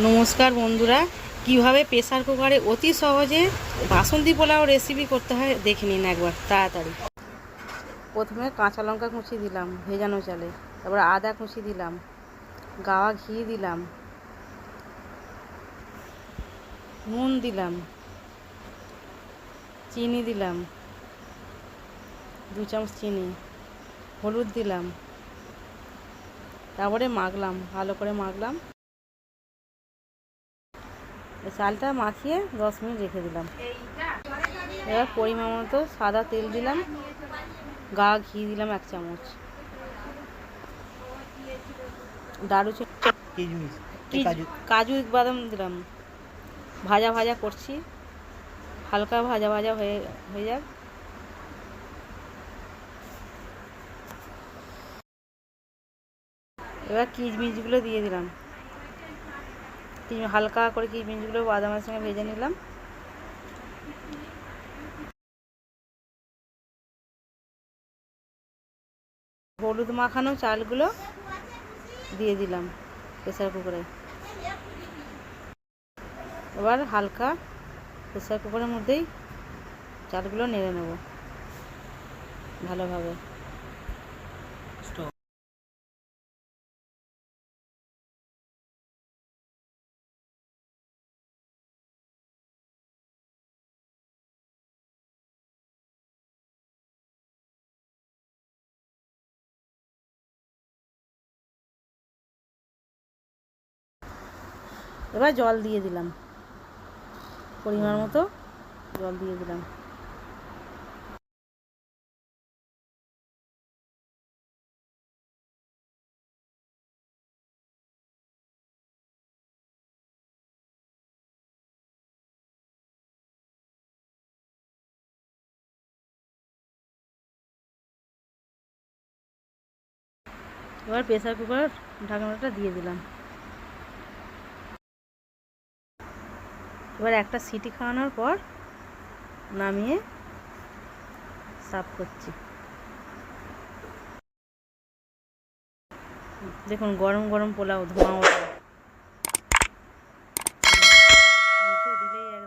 নমস্কার বন্ধুরা, কীভাবে প্রেসার কুকারে অতি সহজে বাসন্তী পোলাও রেসিপি করতে হয় দেখে নিন একবার তাড়াতাড়ি। প্রথমে কাঁচা লঙ্কা কুচি দিলাম, ভেজানো চালে। তারপর আদা কুচি দিলাম, গাওয়া ঘি দিলাম, নুন দিলাম, চিনি দিলাম, দু চামচ চিনি, হলুদ দিলাম, তারপরে মাখলাম, ভালো করে মাখলাম। চালটা মাখিয়ে দশ মিনিট রেখে দিলাম। এবার পরিমাণ মতো সাদা তেল দিলাম। গা ঘি দিলাম এক চামচ। দারুচিনি কাজু? বাদাম দিলাম। ভাজা ভাজা করছি। হালকা ভাজা ভাজা হয়ে হয়ে যাক। এবার কিচমিচগুলো দিয়ে দিলাম। হালকা করে কিচমিচগুলো বাদামের সঙ্গে ভেজে নিলাম। হলুদ মাখানো চালগুলো দিয়ে দিলাম প্রেসার কুকারে। এবার হালকা প্রেসার কুকারের মধ্যেই চালগুলো নেড়ে নেব ভালোভাবে। এবার জল দিয়ে দিলাম। পরিমাণ মতো জল দিয়ে দিলাম। এবার প্রেসার কুকার ঢাকনাটা দিয়ে দিলাম। এবার একটা সিটি খাওয়ানোর পর নামিয়ে সাফ করছি। দেখুন গরম গরম পোলাও ধোঁয়া ওঠে।